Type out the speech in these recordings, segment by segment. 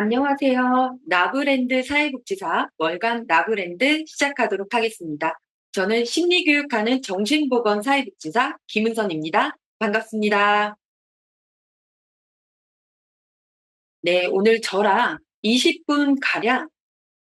안녕하세요. 나브랜드 사회복지사 월간 나브랜드 시작하도록 하겠습니다. 저는 심리교육하는 정신보건 사회복지사 김은선입니다. 반갑습니다. 네, 오늘 저랑 20분 가량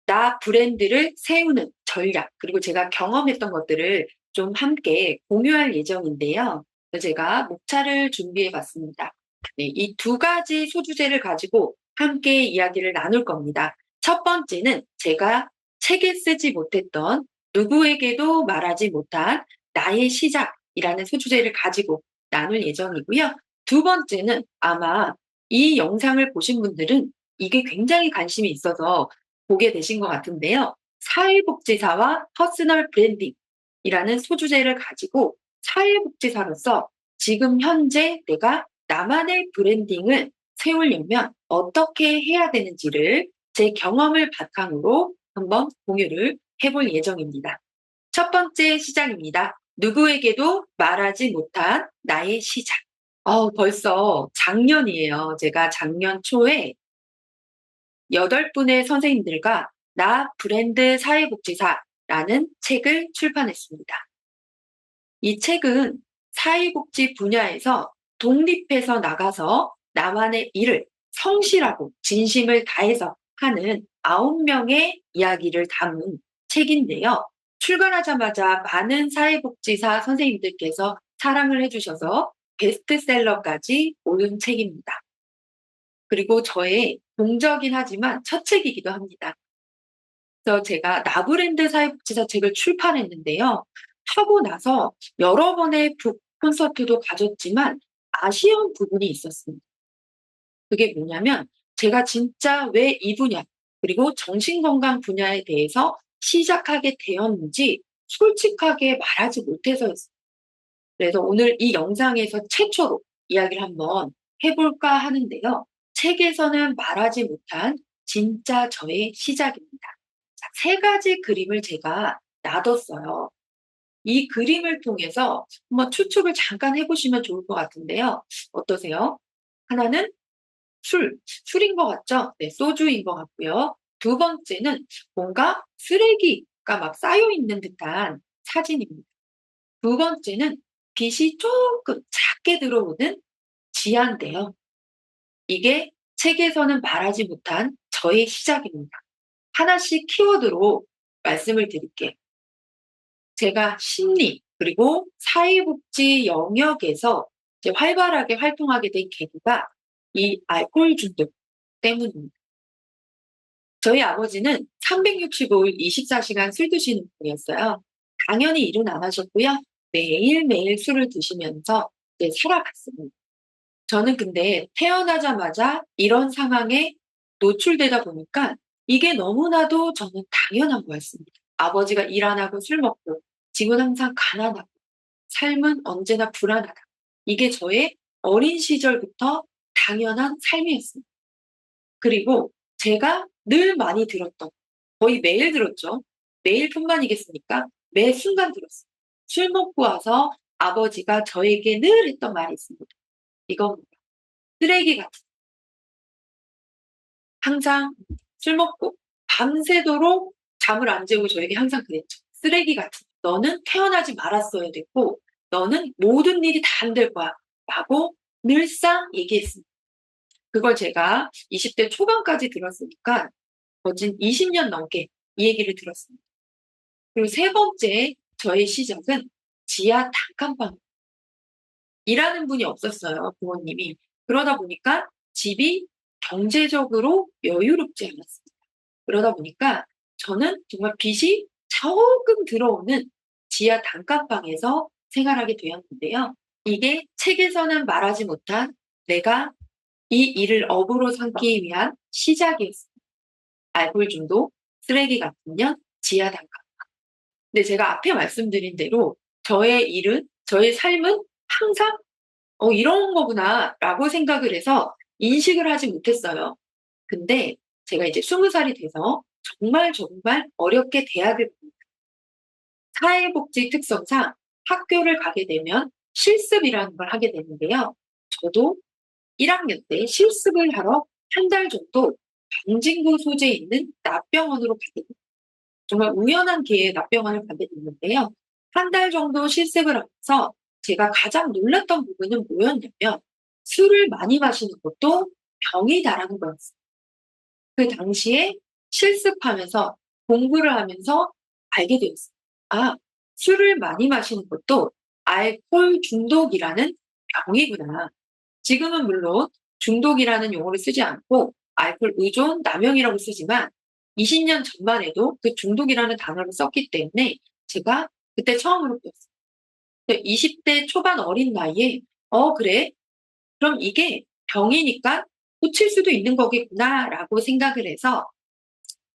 나 브랜드를 세우는 전략, 그리고 제가 경험했던 것들을 좀 함께 공유할 예정인데요. 제가 목차를 준비해 봤습니다. 네, 이 두 가지 소주제를 가지고 함께 이야기를 나눌 겁니다. 첫 번째는 제가 책에 쓰지 못했던 누구에게도 말하지 못한 나의 시작이라는 소주제를 가지고 나눌 예정이고요. 두 번째는 아마 이 영상을 보신 분들은 이게 굉장히 관심이 있어서 보게 되신 것 같은데요. 사회복지사와 퍼스널 브랜딩이라는 소주제를 가지고 사회복지사로서 지금 현재 내가 나만의 브랜딩을 세우려면 어떻게 해야 되는지를 제 경험을 바탕으로 한번 공유를 해볼 예정입니다. 첫 번째 시작입니다. 누구에게도 말하지 못한 나의 시작. 어, 벌써 작년이에요. 제가 작년 초에 여덟 분의 선생님들과 나 브랜드 사회복지사라는 책을 출판했습니다. 이 책은 사회복지 분야에서 독립해서 나가서 나만의 일을 성실하고 진심을 다해서 하는 아홉 명의 이야기를 담은 책인데요. 출간하자마자 많은 사회복지사 선생님들께서 사랑을 해주셔서 베스트셀러까지 오른 책입니다. 그리고 저의 공적이긴 하지만 첫 책이기도 합니다. 그래서 제가 나브랜드 사회복지사 책을 출판했는데요. 하고 나서 여러 번의 북 콘서트도 가졌지만 아쉬운 부분이 있었습니다. 그게 뭐냐면 제가 진짜 왜 이 분야 그리고 정신건강 분야에 대해서 시작하게 되었는지 솔직하게 말하지 못해서였어요. 그래서 오늘 이 영상에서 최초로 이야기를 한번 해볼까 하는데요. 책에서는 말하지 못한 진짜 저의 시작입니다. 자, 세 가지 그림을 제가 놔뒀어요. 이 그림을 통해서 한번 추측을 잠깐 해보시면 좋을 것 같은데요. 어떠세요? 하나는 술, 술인 것 같죠? 네, 소주인 것 같고요. 두 번째는 뭔가 쓰레기가 막 쌓여 있는 듯한 사진입니다. 두 번째는 빛이 조금 작게 들어오는 지하인데요. 이게 책에서는 말하지 못한 저의 시작입니다. 하나씩 키워드로 말씀을 드릴게요. 제가 심리 그리고 사회복지 영역에서 활발하게 활동하게 된 계기가 이 알코올 중독 때문입니다. 저희 아버지는 365일 24시간 술 드시는 분이었어요. 당연히 일은 안 하셨고요. 매일매일 술을 드시면서 네, 살아갔습니다. 저는 근데 태어나자마자 이런 상황에 노출되다 보니까 이게 너무나도 저는 당연한 거였습니다. 아버지가 일 안 하고 술 먹고 집은 항상 가난하고 삶은 언제나 불안하다. 이게 저의 어린 시절부터 당연한 삶이었습니다. 그리고 제가 늘 많이 들었던, 거의 매일 들었죠. 매일뿐만이겠습니까? 매 순간 들었어요. 술 먹고 와서 아버지가 저에게 늘 했던 말이 있습니다. 이겁니다. 쓰레기 같은. 항상 술 먹고 밤새도록 잠을 안 재고 저에게 항상 그랬죠. 쓰레기 같은. 너는 태어나지 말았어야 됐고, 너는 모든 일이 다 안 될 거야. 라고 늘상 얘기했습니다. 그걸 제가 20대 초반까지 들었으니까 거진 20년 넘게 이 얘기를 들었습니다. 그리고 세 번째 저의 시작은 지하 단칸방. 일하는 분이 없었어요, 부모님이. 그러다 보니까 집이 경제적으로 여유롭지 않았습니다. 그러다 보니까 저는 정말 빚이 조금 들어오는 지하 단칸방에서 생활하게 되었는데요. 이게 책에서는 말하지 못한 내가 이 일을 업으로 삼기 위한 시작이었습니다. 알코올 중독, 쓰레기 같은 년, 지하 단칸방. 근데 제가 앞에 말씀드린 대로 저의 일은, 저의 삶은 항상 어, 이런 거구나 라고 생각을 해서 인식을 하지 못했어요. 근데 제가 이제 스무 살이 돼서 정말 정말 어렵게 대학을 갑니다. 사회복지 특성상 학교를 가게 되면 실습이라는 걸 하게 되는데요. 저도 1학년 때 실습을 하러 한 달 정도 방진구 소재에 있는 납병원으로 가게 됩니다. 정말 우연한 기회에 납병원을 가게 됐는데요. 한 달 정도 실습을 하면서 제가 가장 놀랐던 부분은 뭐였냐면 술을 많이 마시는 것도 병이다라는 거였어요. 그 당시에 실습하면서 공부를 하면서 알게 되었어요. 아, 술을 많이 마시는 것도 알코올 중독이라는 병이구나. 지금은 물론 중독이라는 용어를 쓰지 않고 알코올 의존 남용이라고 쓰지만 20년 전만 해도 그 중독이라는 단어를 썼기 때문에 제가 그때 처음으로 배웠어요. 20대 초반 어린 나이에 어 그래? 그럼 이게 병이니까 고칠 수도 있는 거겠구나라고 생각을 해서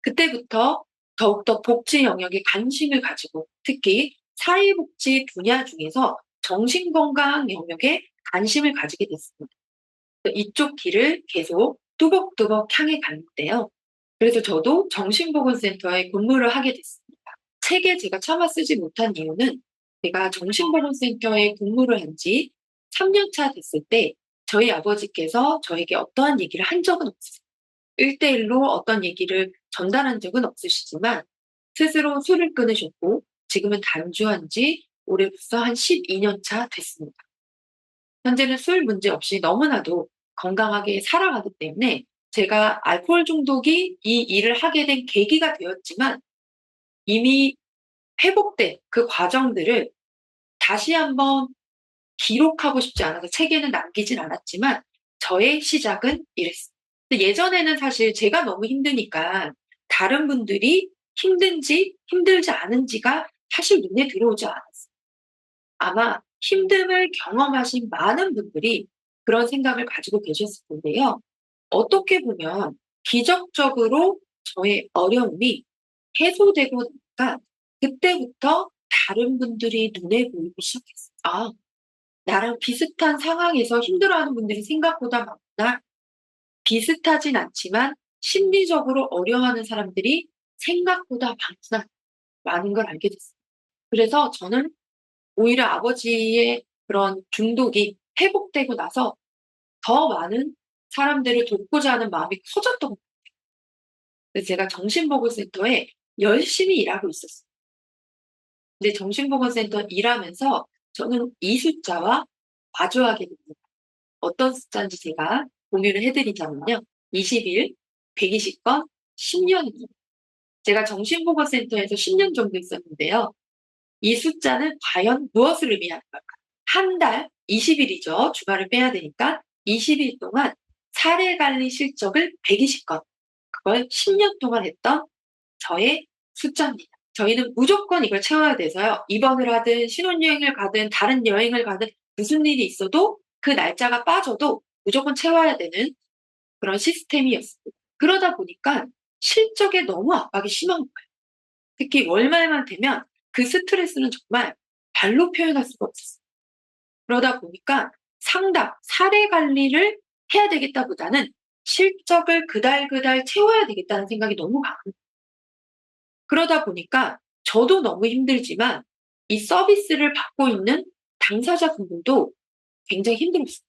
그때부터 더욱더 복지 영역에 관심을 가지고 특히 사회복지 분야 중에서 정신건강 영역에 관심을 가지게 됐습니다. 이쪽 길을 계속 뚜벅뚜벅 향해 갔는데요. 그래서 저도 정신보건센터에 근무를 하게 됐습니다. 책에 제가 차마 쓰지 못한 이유는 제가 정신보건센터에 근무를 한 지 3년 차 됐을 때 저희 아버지께서 저에게 어떠한 얘기를 한 적은 없으세요. 1대1로 어떤 얘기를 전달한 적은 없으시지만 스스로 술을 끊으셨고 지금은 단주한 지 올해부터 한 12년 차 됐습니다. 현재는 술 문제 없이 너무나도 건강하게 살아가기 때문에 제가 알코올 중독이 이 일을 하게 된 계기가 되었지만 이미 회복된 그 과정들을 다시 한번 기록하고 싶지 않아서 책에는 남기진 않았지만 저의 시작은 이랬어요. 예전에는 사실 제가 너무 힘드니까 다른 분들이 힘든지 힘들지 않은지가 사실 눈에 들어오지 않았어요. 아마 힘듦을 경험하신 많은 분들이 그런 생각을 가지고 계셨을 텐데요. 어떻게 보면 기적적으로 저의 어려움이 해소되고 나니까 그때부터 다른 분들이 눈에 보이기 시작했어요. 아, 나랑 비슷한 상황에서 힘들어하는 분들이 생각보다 많구나. 비슷하진 않지만 심리적으로 어려워하는 사람들이 생각보다 많구나. 라는 걸 알게 됐어요. 그래서 저는 오히려 아버지의 그런 중독이 회복되고 나서 더 많은 사람들을 돕고자 하는 마음이 커졌던 것 같아요. 제가 정신보건센터에 열심히 일하고 있었어요. 근데 정신보건센터 일하면서 저는 이 숫자와 마주하게 됩니다. 어떤 숫자인지 제가 공유를 해드리자면요. 20일, 120건, 10년입니다. 제가 정신보건센터에서 10년 정도 있었는데요. 이 숫자는 과연 무엇을 의미하는 걸까? 한 달, 20일이죠. 주말을 빼야 되니까 20일 동안 사례 관리 실적을 120건, 그걸 10년 동안 했던 저의 숫자입니다. 저희는 무조건 이걸 채워야 돼서요. 입원을 하든 신혼여행을 가든 다른 여행을 가든 무슨 일이 있어도 그 날짜가 빠져도 무조건 채워야 되는 그런 시스템이었습니다. 그러다 보니까 실적에 너무 압박이 심한 거예요. 특히 월말만 되면 그 스트레스는 정말 발로 표현할 수가 없었어요. 그러다 보니까 상담, 사례 관리를 해야 되겠다보다는 실적을 그달그달 채워야 되겠다는 생각이 너무 강합니다. 그러다 보니까 저도 너무 힘들지만 이 서비스를 받고 있는 당사자분들도 굉장히 힘들었어요.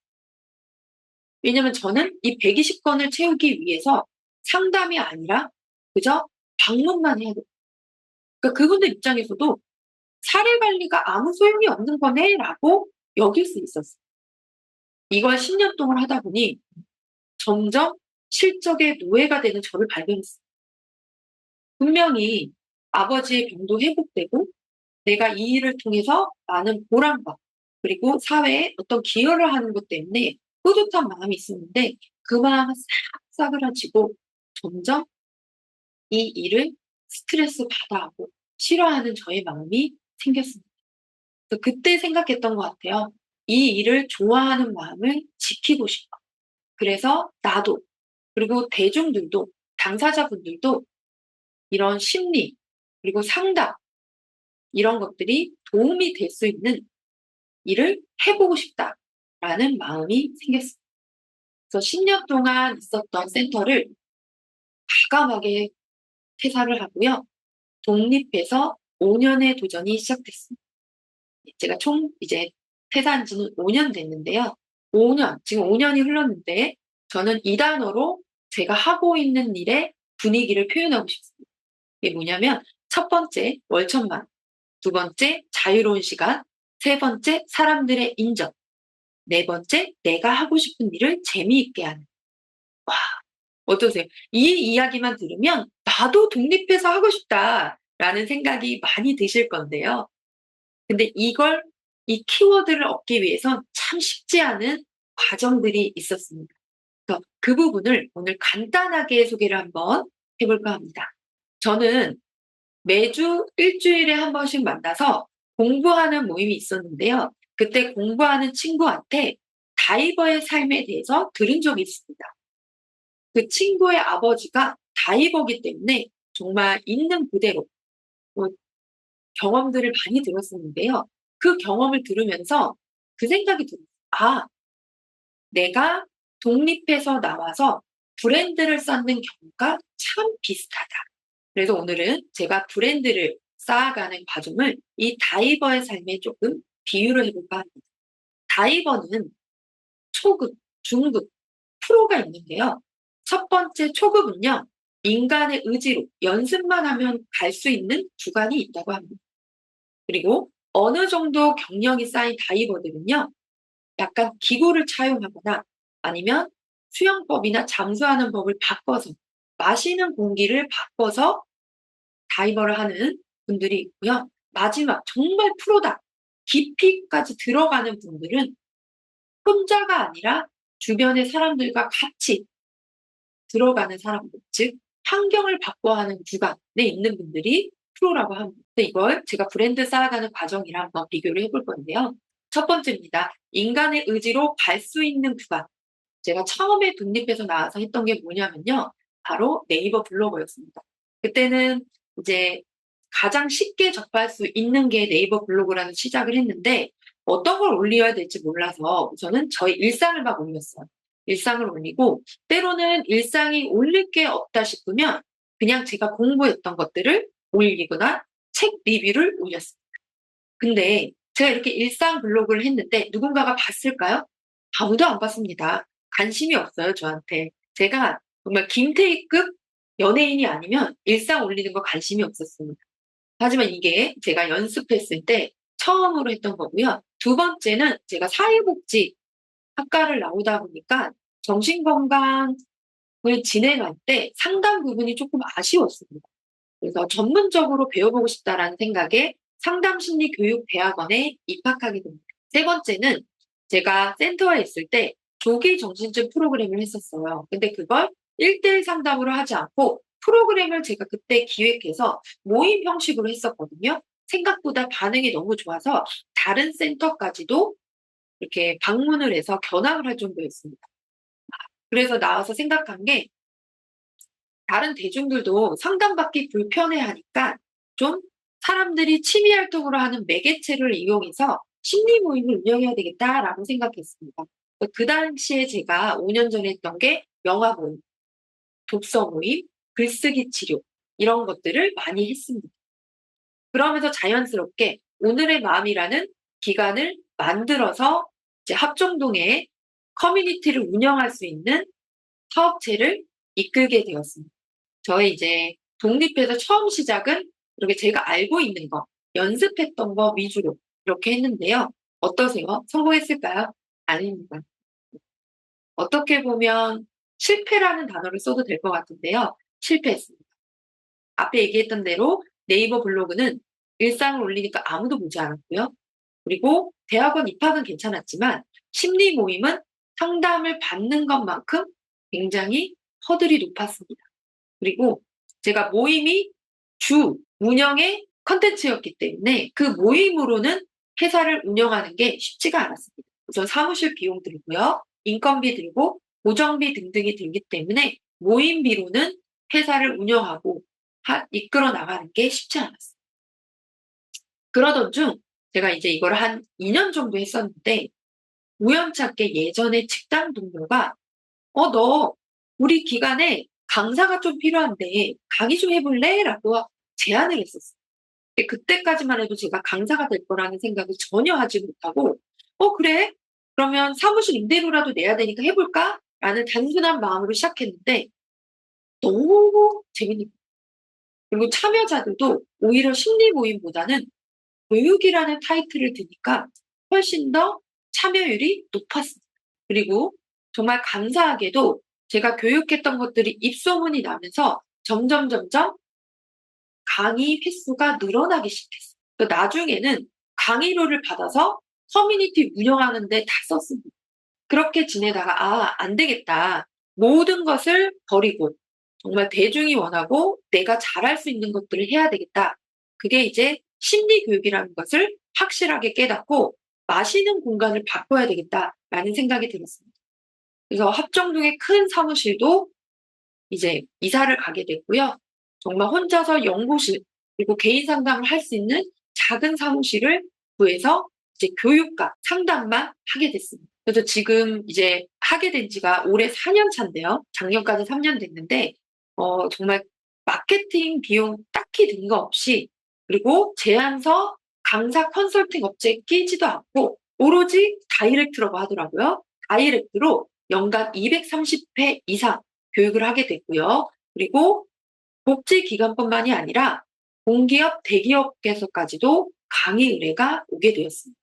왜냐면 저는 이 120건을 채우기 위해서 상담이 아니라 그저 방문만 해야 돼요. 그러니까 그분들 입장에서도 사례 관리가 아무 소용이 없는 거네라고 여길 수 있었어요. 이걸 10년 동안 하다 보니 점점 실적의 노예가 되는 저를 발견했어요. 분명히 아버지의 병도 회복되고 내가 이 일을 통해서 많은 보람과 그리고 사회에 어떤 기여를 하는 것 때문에 뿌듯한 마음이 있었는데 그 마음은 싹 싸그라지고 점점 이 일을 스트레스 받아하고 싫어하는 저의 마음이 생겼습니다. 그때 생각했던 것 같아요. 이 일을 좋아하는 마음을 지키고 싶어. 그래서 나도 그리고 대중들도 당사자분들도 이런 심리 그리고 상담 이런 것들이 도움이 될 수 있는 일을 해보고 싶다라는 마음이 생겼습니다. 그래서 10년 동안 있었던 센터를 과감하게 퇴사를 하고요. 독립해서 5년의 도전이 시작됐습니다. 제가 총 이제 퇴사한 지는 5년 됐는데요. 5년, 지금 5년이 흘렀는데 저는 이 단어로 제가 하고 있는 일의 분위기를 표현하고 싶습니다. 이게 뭐냐면 첫 번째 월천만, 두 번째 자유로운 시간, 세 번째 사람들의 인정, 네 번째 내가 하고 싶은 일을 재미있게 하는. 와, 어떠세요? 이 이야기만 들으면 나도 독립해서 하고 싶다라는 생각이 많이 드실 건데요. 근데 이걸 이 키워드를 얻기 위해선 참 쉽지 않은 과정들이 있었습니다. 그래서 그 부분을 오늘 간단하게 소개를 한번 해볼까 합니다. 저는 매주 일주일에 한 번씩 만나서 공부하는 모임이 있었는데요. 그때 공부하는 친구한테 다이버의 삶에 대해서 들은 적이 있습니다. 그 친구의 아버지가 다이버기 때문에 정말 있는 그대로 뭐 경험들을 많이 들었었는데요. 그 경험을 들으면서 그 생각이 들어요. 아, 내가 독립해서 나와서 브랜드를 쌓는 경우가 참 비슷하다. 그래서 오늘은 제가 브랜드를 쌓아가는 과정을 이 다이버의 삶에 조금 비유를 해볼까 합니다. 다이버는 초급, 중급, 프로가 있는데요. 첫 번째 초급은요, 인간의 의지로 연습만 하면 갈 수 있는 구간이 있다고 합니다. 그리고 어느 정도 경력이 쌓인 다이버들은요, 약간 기구를 차용하거나 아니면 수영법이나 잠수하는 법을 바꿔서 마시는 공기를 바꿔서 다이버를 하는 분들이 있고요. 마지막 정말 프로다. 깊이까지 들어가는 분들은 혼자가 아니라 주변의 사람들과 같이 들어가는 사람들, 즉 환경을 바꿔하는 구간에 있는 분들이 프로라고 합니다. 이걸 제가 브랜드 쌓아가는 과정이랑 한번 비교를 해볼 건데요. 첫 번째입니다. 인간의 의지로 갈 수 있는 구간. 제가 처음에 독립해서 나와서 했던 게 뭐냐면요. 바로 네이버 블로거였습니다. 그때는 이제 가장 쉽게 접할 수 있는 게 네이버 블로그라는 시작을 했는데 어떤 걸 올려야 될지 몰라서 우선은 저희 일상을 막 올렸어요. 일상을 올리고 때로는 일상이 올릴 게 없다 싶으면 그냥 제가 공부했던 것들을 올리거나 책 리뷰를 올렸습니다. 근데 제가 이렇게 일상 블로그를 했는데 누군가가 봤을까요? 아무도 안 봤습니다. 관심이 없어요, 저한테. 제가 정말 김태희급 연예인이 아니면 일상 올리는 거 관심이 없었습니다. 하지만 이게 제가 연습했을 때 처음으로 했던 거고요. 두 번째는 제가 사회복지 학과를 나오다 보니까 정신건강을 진행할 때 상당 부분이 조금 아쉬웠습니다. 그래서 전문적으로 배워보고 싶다라는 생각에 상담심리교육대학원에 입학하게 됩니다. 세 번째는 제가 센터에 있을 때 조기 정신증 프로그램을 했었어요. 근데 그걸 1대1 상담으로 하지 않고 프로그램을 제가 그때 기획해서 모임 형식으로 했었거든요. 생각보다 반응이 너무 좋아서 다른 센터까지도 이렇게 방문을 해서 견학을 할 정도였습니다. 그래서 나와서 생각한 게 다른 대중들도 상담받기 불편해 하니까 좀 사람들이 취미 활동으로 하는 매개체를 이용해서 심리 모임을 운영해야 되겠다라고 생각했습니다. 그 당시에 제가 5년 전에 했던 게 영화 모임, 독서 모임, 글쓰기 치료 이런 것들을 많이 했습니다. 그러면서 자연스럽게 오늘의 마음이라는 기관을 만들어서 이제 합정동에 커뮤니티를 운영할 수 있는 사업체를 이끌게 되었습니다. 저의 이제 독립해서 처음 시작은 이렇게 제가 알고 있는 거, 연습했던 거 위주로 이렇게 했는데요. 어떠세요? 성공했을까요? 아닙니다. 어떻게 보면 실패라는 단어를 써도 될 것 같은데요. 실패했습니다. 앞에 얘기했던 대로 네이버 블로그는 일상을 올리니까 아무도 보지 않았고요. 그리고 대학원 입학은 괜찮았지만 심리 모임은 상담을 받는 것만큼 굉장히 허들이 높았습니다. 그리고 제가 모임이 주 운영의 컨텐츠였기 때문에 그 모임으로는 회사를 운영하는 게 쉽지가 않았습니다. 우선 사무실 비용 들고요. 인건비 들고 고정비 등등이 들기 때문에 모임비로는 회사를 운영하고 하, 이끌어 나가는 게 쉽지 않았어요. 그러던 중 제가 이제 이걸 한 2년 정도 했었는데 우연찮게 예전에 직장 동료가 어, 너 우리 기간에 강사가 좀 필요한데 강의 좀 해볼래? 라고 제안을 했었어요. 그때까지만 해도 제가 강사가 될 거라는 생각을 전혀 하지 못하고 어, 그래? 그러면 사무실 임대료라도 내야 되니까 해볼까? 라는 단순한 마음으로 시작했는데 너무 재밌는. 그리고 참여자들도 오히려 심리 모임보다는 교육이라는 타이틀을 드니까 훨씬 더 참여율이 높았습니다. 그리고 정말 감사하게도 제가 교육했던 것들이 입소문이 나면서 점점 점점 강의 횟수가 늘어나기 시작했어요. 그 나중에는 강의료를 받아서 커뮤니티 운영하는 데 다 썼습니다. 그렇게 지내다가 '아 안 되겠다. 모든 것을 버리고 정말 대중이 원하고 내가 잘할 수 있는 것들을 해야 되겠다.' 그게 이제 심리 교육이라는 것을 확실하게 깨닫고 ' 마시는 공간을 바꿔야 되겠다.'라는 생각이 들었습니다. 그래서 합정동의 큰 사무실도 이제 이사를 가게 됐고요. 정말 혼자서 연구실 그리고 개인 상담을 할 수 있는 작은 사무실을 구해서 이제 교육과 상담만 하게 됐습니다. 그래서 지금 이제 하게 된 지가 올해 4년 차인데요. 작년까지 3년 됐는데 어 정말 마케팅 비용 딱히 든 거 없이 그리고 제안서, 강사 컨설팅 업체에 끼지도 않고 오로지 다이렉트라고 하더라고요. 다이렉트로 연간 230회 이상 교육을 하게 됐고요. 그리고 복지기관뿐만이 아니라 공기업, 대기업에서까지도 강의 의뢰가 오게 되었습니다.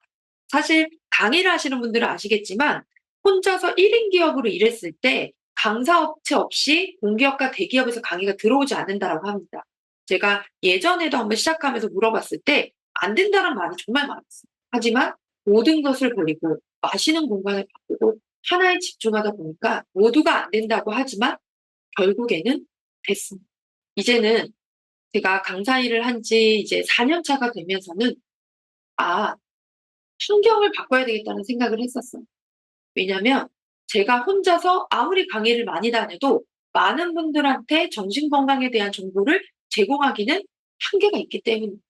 사실 강의를 하시는 분들은 아시겠지만 혼자서 1인 기업으로 일했을 때 강사업체 없이 공기업과 대기업에서 강의가 들어오지 않는다라고 합니다. 제가 예전에도 한번 시작하면서 물어봤을 때 안 된다는 말이 정말 많았어요. 하지만 모든 것을 버리고 마시는 공간을 바꾸고 하나에 집중하다 보니까 모두가 안 된다고 하지만 결국에는 됐습니다. 이제는 제가 강사 일을 한 지 이제 4년 차가 되면서는 '아 환경을 바꿔야 되겠다.'는 생각을 했었어요. 왜냐면 제가 혼자서 아무리 강의를 많이 다녀도 많은 분들한테 정신 건강에 대한 정보를 제공하기는 한계가 있기 때문입니다.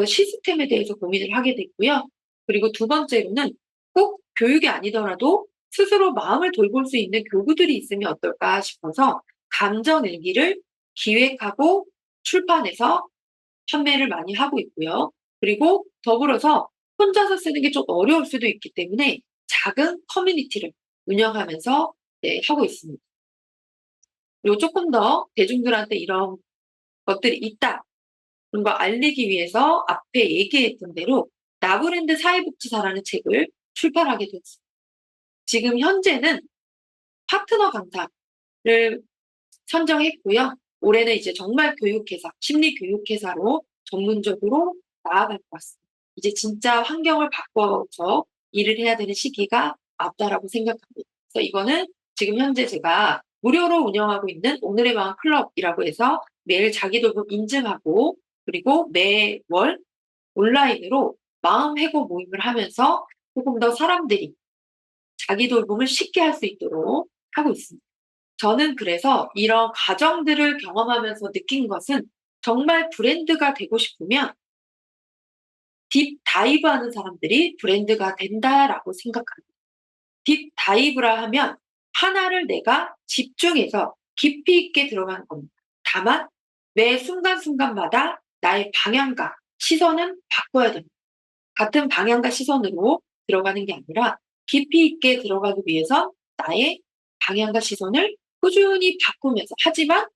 그래서 시스템에 대해서 고민을 하게 됐고요. 그리고 두 번째로는 꼭 교육이 아니더라도 스스로 마음을 돌볼 수 있는 교구들이 있으면 어떨까 싶어서 감정 일기를 기획하고 출판해서 판매를 많이 하고 있고요. 그리고 더불어서 혼자서 쓰는 게 좀 어려울 수도 있기 때문에 작은 커뮤니티를 운영하면서 네 하고 있습니다. 그리고 쪼끔 더 대중들한테 이런 것들이 있다. 그런 걸 알리기 위해서 앞에 얘기했던 대로 나브랜드 사회복지사라는 책을 출판하게 됐습니다. 지금 현재는 파트너 강사를 선정했고요. 올해는 이제 정말 교육회사, 심리 교육회사로 전문적으로 나아갈 것 같습니다. 이제 진짜 환경을 바꿔서 일을 해야 되는 시기가 왔다라고 생각합니다. 그래서 이거는 지금 현재 제가 무료로 운영하고 있는 오늘의 마음 클럽이라고 해서 매일 자기 돌봄 인증하고 그리고 매월 온라인으로 마음 해고 모임을 하면서 조금 더 사람들이 자기 돌봄을 쉽게 할 수 있도록 하고 있습니다. 저는 그래서 이런 과정들을 경험하면서 느낀 것은 정말 브랜드가 되고 싶으면 딥 다이브 하는 사람들이 브랜드가 된다라고 생각합니다. 딥 다이브라 하면 하나를 내가 집중해서 깊이 있게 들어가는 겁니다. 다만 매 순간순간마다 나의 방향과 시선은 바꿔야 됩니다. 같은 방향과 시선으로 들어가는 게 아니라 깊이 있게 들어가기 위해서 나의 방향과 시선을 꾸준히 바꾸면서 하지만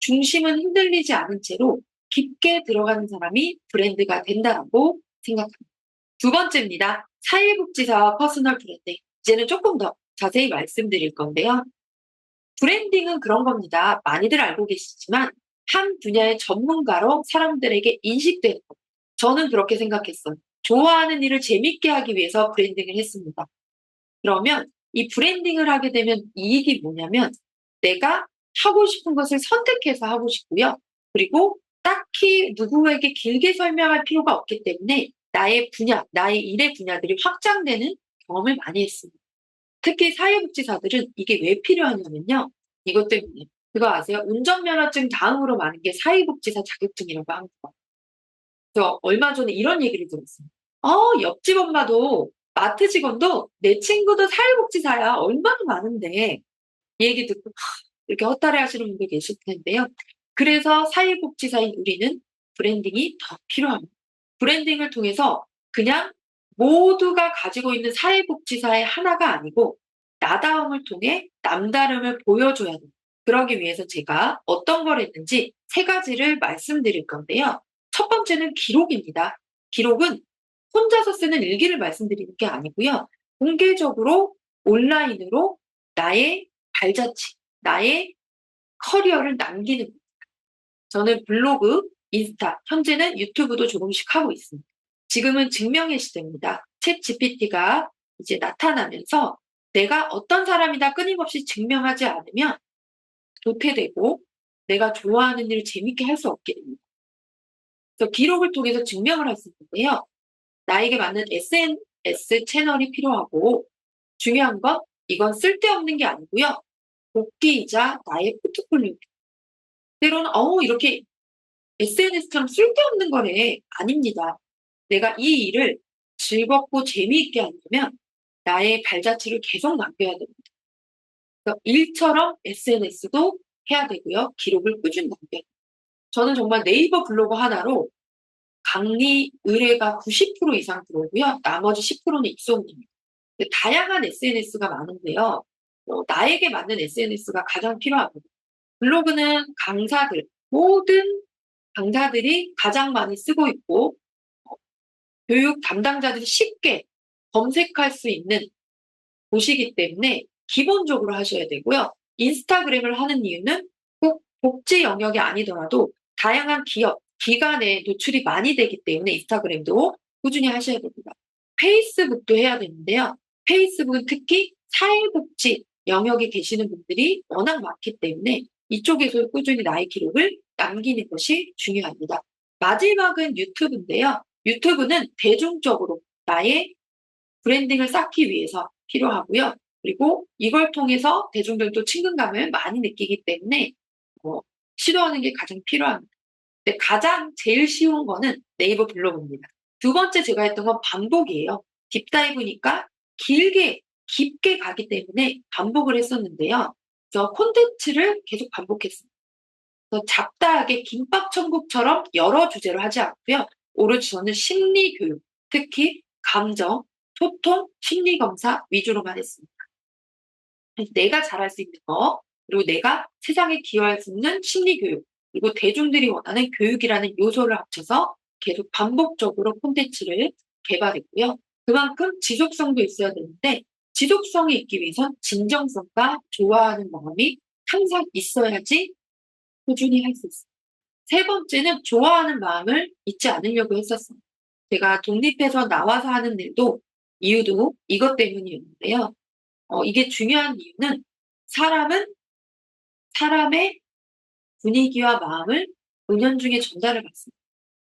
중심은 흔들리지 않은 채로 깊게 들어가는 사람이 브랜드가 된다라고 생각합니다. 두 번째입니다. 사회복지사와 퍼스널 브랜딩. 이제는 조금 더 자세히 말씀드릴 건데요. 브랜딩은 그런 겁니다. 많이들 알고 계시지만 한 분야의 전문가로 사람들에게 인식되는 것. 저는 그렇게 생각했어요. 좋아하는 일을 재밌게 하기 위해서 브랜딩을 했습니다. 그러면 이 브랜딩을 하게 되면 이익이 뭐냐면 내가 하고 싶은 것을 선택해서 하고 싶고요. 그리고 딱히 누구에게 길게 설명할 필요가 없기 때문에 나의 분야, 나의 일의 분야들이 확장되는 경험을 많이 했습니다. 특히 사회복지사들은 이게 왜 필요하냐면요. 이것 때문에. 그거 아세요? 운전면허증 다음으로 많은 게 사회복지사 자격증이라고 합니다. 저 얼마 전에 이런 얘기를 들었어요. 어, 옆집 엄마도 마트 직원도 내 친구도 사회복지사야. 얼마나 많은데. 이 얘기 듣고 이렇게 헛다리 하시는 분들 계실 텐데요. 그래서 사회복지사인 우리는 브랜딩이 더 필요합니다. 브랜딩을 통해서 그냥 모두가 가지고 있는 사회복지사의 하나가 아니고 나다움을 통해 남다름을 보여줘야 됩니다. 그러기 위해서 제가 어떤 걸 했는지 세 가지를 말씀드릴 건데요. 첫 번째는 기록입니다. 기록은 혼자서 쓰는 일기를 말씀드리는 게 아니고요. 공개적으로 온라인으로 나의 발자취, 나의 커리어를 남기는 겁니다. 저는 블로그, 인스타, 현재는 유튜브도 조금씩 하고 있습니다. 지금은 증명의 시대입니다. 챗 GPT가 이제 나타나면서 내가 어떤 사람이다 끊임없이 증명하지 않으면 도태되고 내가 좋아하는 일을 재밌게 할 수 없게 됩니다. 그래서 기록을 통해서 증명을 할 수 있는데요. 나에게 맞는 SNS 채널이 필요하고 중요한 건 이건 쓸데없는 게 아니고요. 복귀이자 나의 포트폴리오. 때로는 어 이렇게 SNS처럼 쓸데없는 거래. 아닙니다. 내가 이 일을 즐겁고 재미있게 하려면 나의 발자취를 계속 남겨야 됩니다. 그래서 일처럼 SNS도 해야 되고요. 기록을 꾸준히 남겨야 돼요. 저는 정말 네이버 블로그 하나로 강의 의뢰가 90% 이상 들어오고요. 나머지 10%는 입소문입니다. 다양한 SNS가 많은데요. 어, 나에게 맞는 SNS가 가장 필요하거든요. 블로그는 강사들, 모든 강사들이 가장 많이 쓰고 있고 어, 교육 담당자들이 쉽게 검색할 수 있는 곳이기 때문에 기본적으로 하셔야 되고요. 인스타그램을 하는 이유는 꼭 복지 영역이 아니더라도 다양한 기업, 기관에 노출이 많이 되기 때문에 인스타그램도 꾸준히 하셔야 됩니다. 페이스북도 해야 되는데요. 페이스북은 특히 사회복지 영역에 계시는 분들이 워낙 많기 때문에 이쪽에서 꾸준히 나의 기록을 남기는 것이 중요합니다. 마지막은 유튜브인데요. 유튜브는 대중적으로 나의 브랜딩을 쌓기 위해서 필요하고요. 그리고 이걸 통해서 대중들도 친근감을 많이 느끼기 때문에 어, 시도하는 게 가장 필요합니다. 근데 가장 제일 쉬운 거는 네이버 블로그입니다. 두 번째 제가 했던 건 반복이에요. 딥다이브니까 길게 깊게 가기 때문에 반복을 했었는데요. 그래서 콘텐츠를 계속 반복했습니다. 잡다하게 김밥천국처럼 여러 주제로 하지 않고요. 오로지 저는 심리 교육, 특히 감정, 소통, 심리 검사 위주로만 했습니다. 내가 잘할 수 있는 거, 그리고 내가 세상에 기여할 수 있는 심리 교육, 그리고 대중들이 원하는 교육이라는 요소를 합쳐서 계속 반복적으로 콘텐츠를 개발했고요. 그만큼 지속성도 있어야 되는데 지속성이 있기 위해선 진정성과 좋아하는 마음이 항상 있어야지 꾸준히 할 수 있어요. 세 번째는 좋아하는 마음을 잊지 않으려고 했었어요. 제가 독립해서 나와서 하는 일도 이유도 이것 때문이었는데요. 어, 이게 중요한 이유는 사람은 사람의 분위기와 마음을 은연 중에 전달을 받습니다.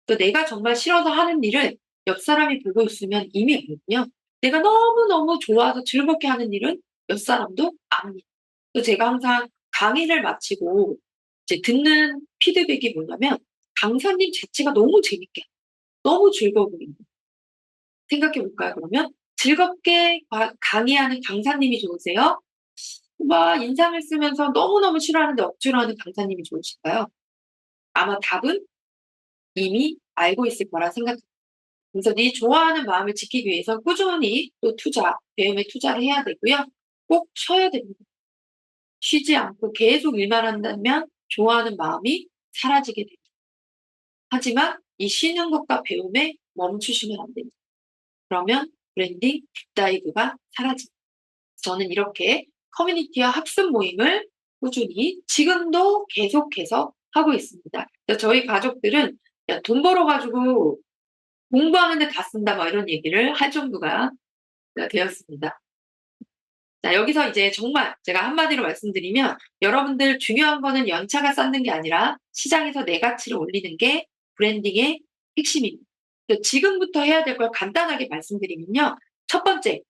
또 내가 정말 싫어서 하는 일을 옆 사람이 보고 있으면 이미 알거든요. 내가 너무너무 좋아서 즐겁게 하는 일은 옆 사람도 압니다. 또 제가 항상 강의를 마치고 이제 듣는 피드백이 뭐냐면 강사님 자체가 너무 재밌게, 너무 즐거워 보인다. 생각해 볼까요, 그러면? 즐겁게 강의하는 강사님이 좋으세요? 막 인상을 쓰면서 너무너무 싫어하는데 억지로 하는 강사님이 좋으실까요? 아마 답은 이미 알고 있을 거라 생각합니다. 그래서 네 좋아하는 마음을 지키기 위해서 꾸준히 또 투자, 배움에 투자를 해야 되고요. 꼭 쉬어야 됩니다. 쉬지 않고 계속 일만 한다면 좋아하는 마음이 사라지게 됩니다. 하지만 이 쉬는 것과 배움에 멈추시면 안 됩니다. 그러면 브랜딩 딥다이브가 사라집니다. 저는 이렇게 커뮤니티와 학습 모임을 꾸준히 지금도 계속해서 하고 있습니다. 저희 가족들은 돈 벌어가지고 공부하는데 다 쓴다 뭐 이런 얘기를 할 정도가 되었습니다. 자, 여기서 이제 정말 제가 한마디로 말씀드리면 여러분들 중요한 거는 연차가 쌓는 게 아니라 시장에서 내 가치를 올리는 게 브랜딩의 핵심입니다. 지금부터 해야 될 걸 간단하게 말씀드리면요. 첫 번째,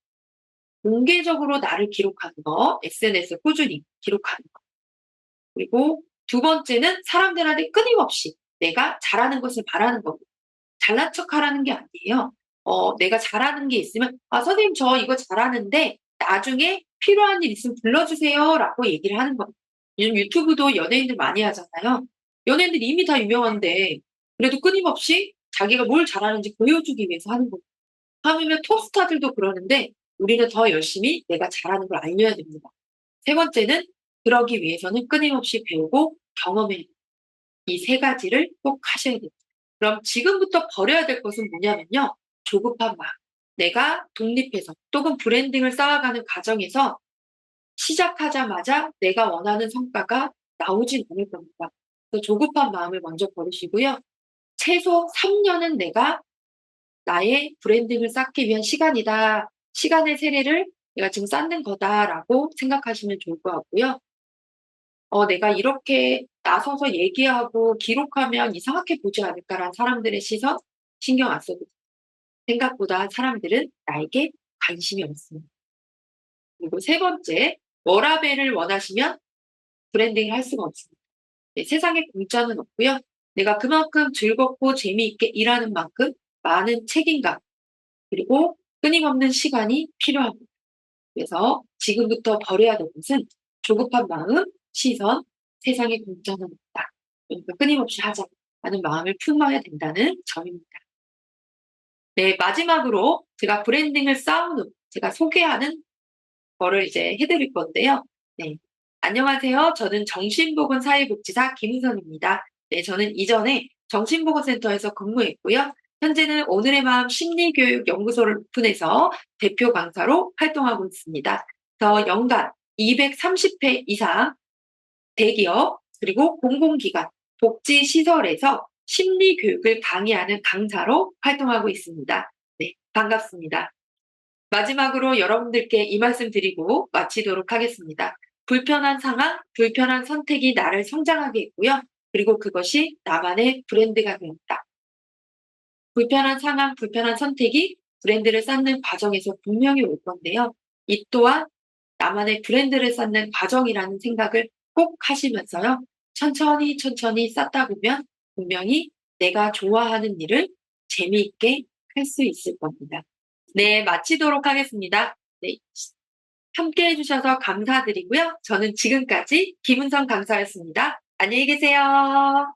공개적으로 나를 기록하는 거, SNS에 꾸준히 기록하는 거. 그리고 두 번째는 사람들한테 끊임없이 내가 잘하는 것을 바라는 거고, 잘난 척 하라는 게 아니에요. 어, 내가 잘하는 게 있으면, 아, 선생님, 저 이거 잘하는데, 나중에 필요한 일 있으면 불러주세요. 라고 얘기를 하는 거예요. 요즘 유튜브도 연예인들 많이 하잖아요. 연예인들 이미 다 유명한데, 그래도 끊임없이 자기가 뭘 잘하는지 보여주기 위해서 하는 거예요. 하면 톱스타들도 그러는데, 우리는 더 열심히 내가 잘하는 걸 알려야 됩니다. 세 번째는 그러기 위해서는 끊임없이 배우고 경험해 이세 가지를 꼭 하셔야 됩니다. 그럼 지금부터 버려야 될 것은 뭐냐면요. 조급한 마음. 내가 독립해서 또는 브랜딩을 쌓아가는 과정에서 시작하자마자 내가 원하는 성과가 나오진 않을 겁니다. 그래서 조급한 마음을 먼저 버리시고요. 최소 3년은 내가 나의 브랜딩을 쌓기 위한 시간이다. 시간의 세례를 내가 지금 쌓는 거다라고 생각하시면 좋을 것 같고요. 어, 내가 이렇게 나서서 얘기하고 기록하면 이상하게 보지 않을까라는 사람들의 시선 신경 안 써도. 생각보다 사람들은 나에게 관심이 없습니다. 그리고 세 번째, 워라밸을 원하시면 브랜딩을 할 수가 없습니다. 네, 세상에 공짜는 없고요. 내가 그만큼 즐겁고 재미있게 일하는 만큼 많은 책임감 그리고 끊임없는 시간이 필요합니다. 그래서 지금부터 버려야 될 것은 조급한 마음, 시선, 세상에 공짜는 없다. 그러니까 끊임없이 하자라는 마음을 품어야 된다는 점입니다. 네, 마지막으로 제가 브랜딩을 쌓은 후 제가 소개하는 거를 이제 해드릴 건데요. 네. 안녕하세요. 저는 정신보건사회복지사 김은선입니다. 네, 저는 이전에 정신보건센터에서 근무했고요. 현재는 오늘의 마음 심리교육 연구소를 오픈해서 대표 강사로 활동하고 있습니다. 그래서 연간 230회 이상 대기업 그리고 공공기관 복지시설에서 심리교육을 강의하는 강사로 활동하고 있습니다. 네, 반갑습니다. 마지막으로 여러분들께 이 말씀 드리고 마치도록 하겠습니다. 불편한 상황, 불편한 선택이 나를 성장하게 했고요. 그리고 그것이 나만의 브랜드가 되었다. 불편한 상황, 불편한 선택이 브랜드를 쌓는 과정에서 분명히 올 건데요. 이 또한 나만의 브랜드를 쌓는 과정이라는 생각을 꼭 하시면서요. 천천히 천천히 쌓다 보면 분명히 내가 좋아하는 일을 재미있게 할 수 있을 겁니다. 네, 마치도록 하겠습니다. 네, 함께 해주셔서 감사드리고요. 저는 지금까지 김은성 강사였습니다. 안녕히 계세요.